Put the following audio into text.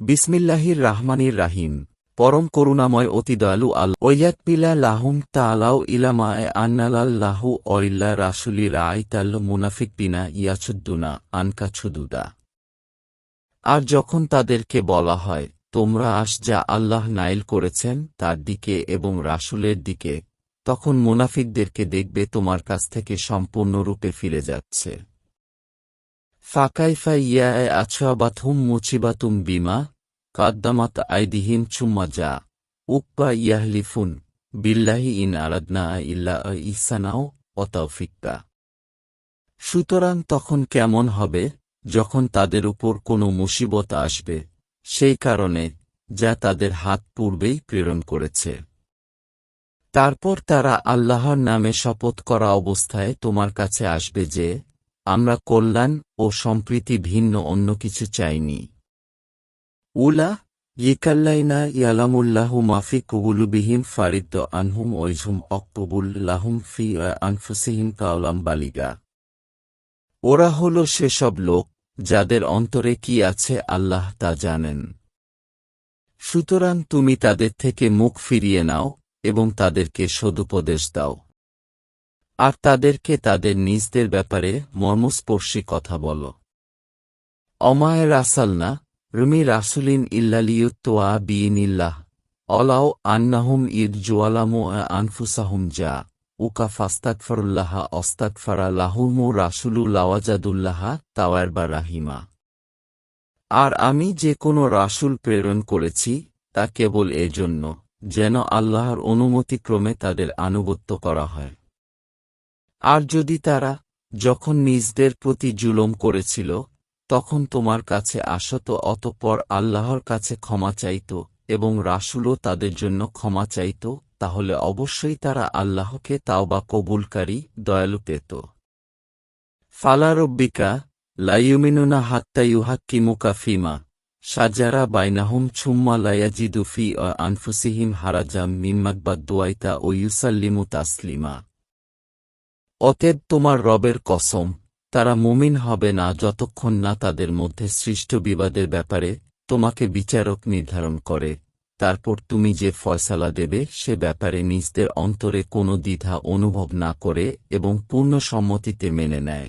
বিসমিল্লাহির রাহমানির রাহিম। পরম করুণাময় অতি দয়ালু আল ওয়াত পিলা লাহুম তালাও ইলামায় আন্নালাল্লাহু অইল্লা রাসুলির আইতাল মুনাফিক বিনা ইয়াচুদ্দুনা আনকা ছুদুদা। আর যখন তাদেরকে বলা হয়, তোমরা আস যা আল্লাহ নাইল করেছেন তার দিকে এবং রাসুলের দিকে, তখন মুনাফিকদেরকে দেখবে তোমার কাছ থেকে সম্পূর্ণরূপে ফিরে যাচ্ছে। ফাকাইফা ইয়ায় আছাবাথুম মুচিবাতুম বিমা কাদ্দামাত আইদিহিম চুম্মা যা উপ্পা ইয়াহলিফুন বিল্লাহি ইন আরাদনা ইল্লা ইসানাও অতৌফিক্কা সুতরাং তখন কেমন হবে যখন তাদের উপর কোনো মুসিবত আসবে? সেই কারণে যা তাদের হাত পূর্বেই প্রেরণ করেছে। তারপর তারা আল্লাহর নামে শপথ করা অবস্থায় তোমার কাছে আসবে যে আমরা কল্যাণ ও সম্প্রীতি ভিন্ন অন্য কিছু চাইনি। উলা ইকাল্লাইনা ইয়ালামুল্লাহু মাফি কুবুলুবিহিম ফারিদ আনহুম ওইঝুম অকবুল লাহুম ফি আনফুসিহিম কাওলাম বালিগা। ওরা হল সেসব লোক যাদের অন্তরে কি আছে আল্লাহ তা জানেন। সুতরাং তুমি তাদের থেকে মুখ ফিরিয়ে নাও এবং তাদেরকে সদুপদেশ দাও। আর তাদেরকে তাদের নিজদের ব্যাপারে মর্মস্পর্শী কথা বল। অমায় রাসালনা রুমি রাসুলিন ইল্লালিউত্তোয়া বিইনিল্লাহ, অলাও আন্নাহুম ঈদ জোয়ালামু আনফুসাহুম যা উকা ফাস্তাকফরুল্লাহা অস্তাকফারা লাহুমু রাসুলু লাওয়াজাদুল্লাহা তাওয়ার বা রাহিমা। আর আমি যে কোনো রাসুল প্রেরণ করেছি, তা কেবল এজন্য, যেন আল্লাহর অনুমতিক্রমে তাদের আনুগত্য করা হয়। আর যদি তারা যখন নিজদের প্রতি জুলম করেছিল, তখন তোমার কাছে আসত অতঃপর আল্লাহর কাছে ক্ষমা চাইত এবং রাসুলও তাদের জন্য ক্ষমা চাইত, তাহলে অবশ্যই তারা আল্লাহকে তাওবা কবুলকারী, দয়ালু পেত। ফালারব্বিকা লাইয়ুমিনুনা হাত্তা ইউহাক্কিমুকা ফিমা সাজারা বাইনাহুম ছুম্মা লায়াজিদু ফি অ আনফুসিহিম হারাজাম মিম্মাকবাদ দোয়াইতা ও ইউসাল্লিমু তাসলিমা। অতএব তোমার রবের কসম, তারা মুমিন হবে না যতক্ষণ না তাদের মধ্যে সৃষ্ট বিবাদের ব্যাপারে তোমাকে বিচারক নির্ধারণ করে। তারপর তুমি যে ফয়সালা দেবে, সে ব্যাপারে নিজদের অন্তরে কোনো দ্বিধা অনুভব না করে এবং পূর্ণ সম্মতিতে মেনে নেয়।